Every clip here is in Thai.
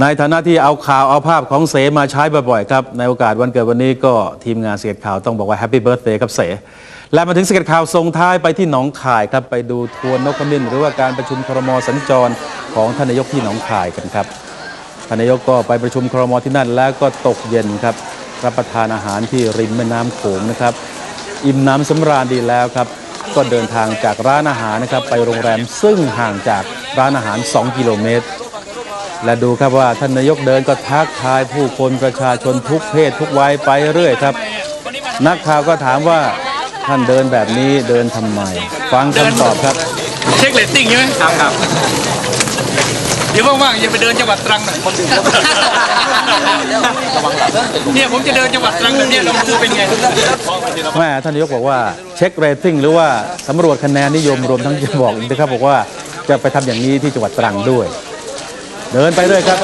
ในฐานะที่เอาข่าวเอาภาพของเสมาใช้บ่อยๆครับ ในโอกาสวันเกิดวันนี้ก็ทีมงานเสียดข่าวต้องบอกว่าแฮปปี้เบิร์ a เ a ย์ครับเส และมาถึงสเก็ตข่าวส่งท้ายไปที่หนองคายครับ ไปดูทวร์นกขมิ้นหรือว่าการประชุมครมสัญจรของท่านนายกที่หนองคายกันครับท่านนายกก็ไปประชุมครมที่นั่น แล้วก็ตกเย็นครับรับประทานอาหารที่ริมแม่น้ำโขงนะครับ อิ่มน้ำสำราญดีแล้วครับ ก็เดินทางจากร้านอาหารนะครับไปโรงแรมซึ่งห่างจากร้านอาหาร 2 กิโลเมตร และดูครับว่าท่านนายกเดินก็ทักทายผู้คนประชาชนทุกเพศทุกวัยไปเรื่อยครับ นักข่าวก็ถามว่าท่านเดินแบบนี้เดินทำไม ฟังคำตอบครับ เช็คเลตติ้งใช่ไหมครับครับเดี๋ยวว่างๆอย่าไปเดินจังหวัดตรังหน่อยคนอื่นเนี่ยผมจะเดินจังหวัดตรังแบบเนี้ยลองดูเป็นไงแม่ท่านนายกบอกว่าเช็คเรตติ้งหรือว่าสำรวจคะแนนนิยมรวมทั้งจะบอกอีกนะครับบอกว่าจะไปทำอย่างนี้ที่จังหวัดตรังด้วย เดินไปเรื่อยครับ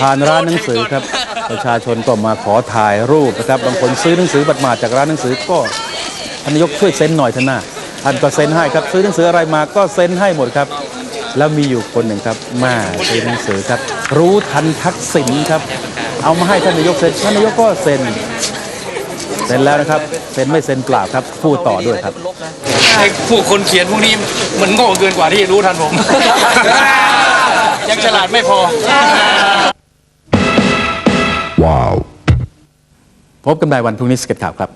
ผ่านร้านหนังสือครับ ประชาชนก็มาขอถ่ายรูปนะครับ บางคนซื้อหนังสือบัตรมาจากร้านหนังสือก็ท่านนายกช่วยเซ็นหน่อยเถอะนะท่านก็เซ็นให้ครับ ซื้อหนังสืออะไรมาก็เซ็นให้หมดครับ แล้วมีอยู่คนหนึ่งครับม่ซื้อหนังสือครับ รู้ทันทักษิณครับ เอามาให้ท่านนายกเซ็นท่านนายกก็เซ็น เซ็นแล้วนะครับ เซ็นไม่เซ็นเปล่าครับ พูดต่อด้วยครับ ไอ้ผู้คนเขียนพวกนี้มันโง่เกินกว่าที่จะรู้ทันผม ยังฉลาดไม่พอพบกันใหม่วันพรุ่งนี้สเก็ตข่าวครับ